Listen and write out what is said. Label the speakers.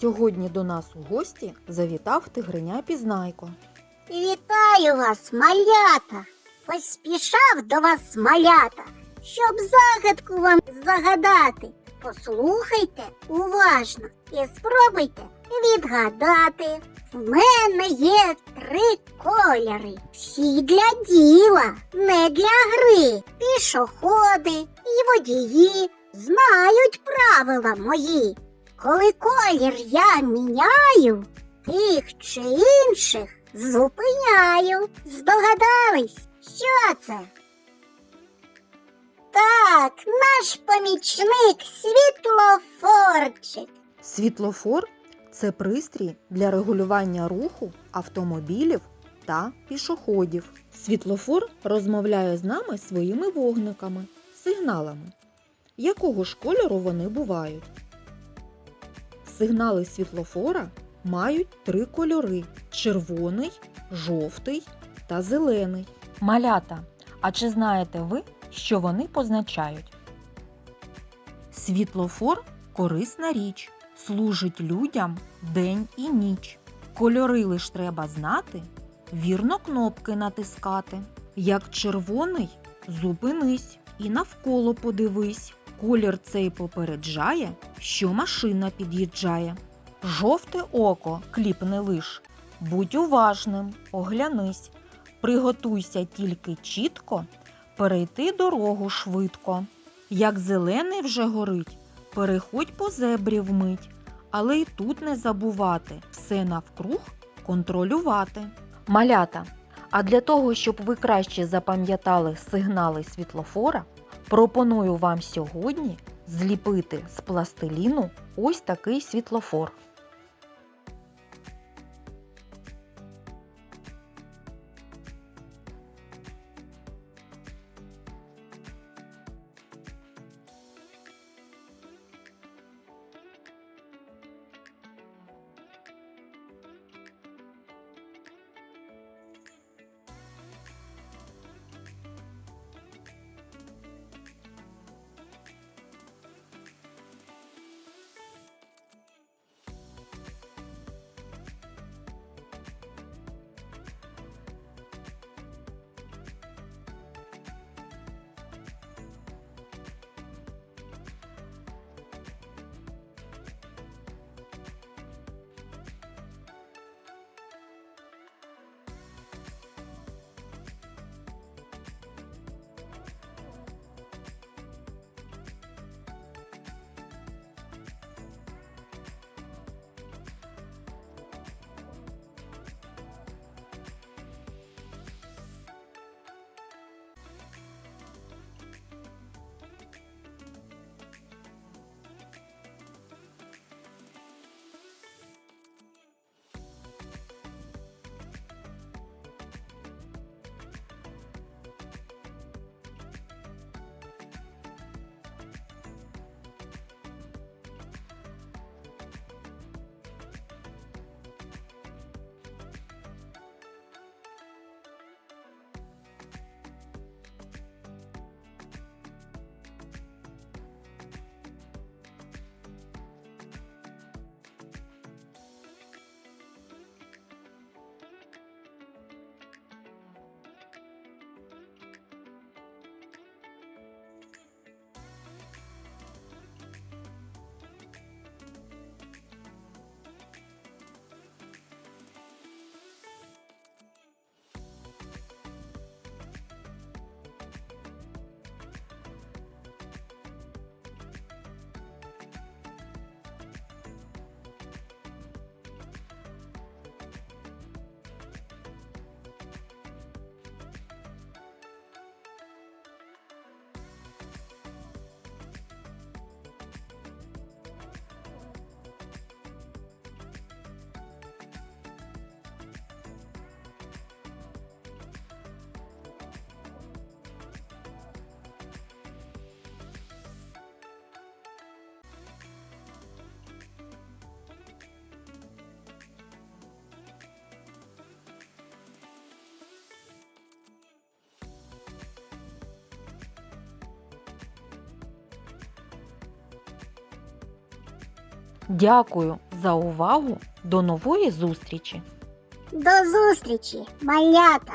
Speaker 1: Сьогодні до нас у гості завітав тигриня Пізнайко.
Speaker 2: Вітаю вас, малята! Поспішав до вас малята, щоб загадку вам загадати. Послухайте уважно і спробуйте відгадати. В мене є три кольори. Всі для діла, не для гри. Пішоходи і водії знають правила мої. Коли колір я міняю, тих чи інших зупиняю. Здогадались, що це? Так, наш помічник світлофорчик.
Speaker 1: Світлофор це пристрій для регулювання руху автомобілів та пішоходів. Світлофор розмовляє з нами своїми вогниками, сигналами. Якого ж кольору вони бувають? Сигнали світлофора мають три кольори: червоний, жовтий та зелений. Малята, а чи знаєте ви, що вони позначають? Світлофор корисна річ, служить людям день і ніч. Кольори лиш треба знати, вірно кнопки натискати. Як червоний, зупинись і навколо подивись. Колір цей попереджає, що машина під'їжджає. Жовте око кліпне лиш. Будь уважним, оглянись. Приготуйся тільки чітко, перейти дорогу швидко. Як зелений вже горить, переходь по зебрі вмить, але й тут не забувати все навкруг контролювати. Малята. А для того, щоб ви краще запам'ятали сигнали світлофора, пропоную вам сьогодні зліпити з пластиліну ось такий світлофор. Дякую за увагу. До нової зустрічі!
Speaker 2: До зустрічі, малята!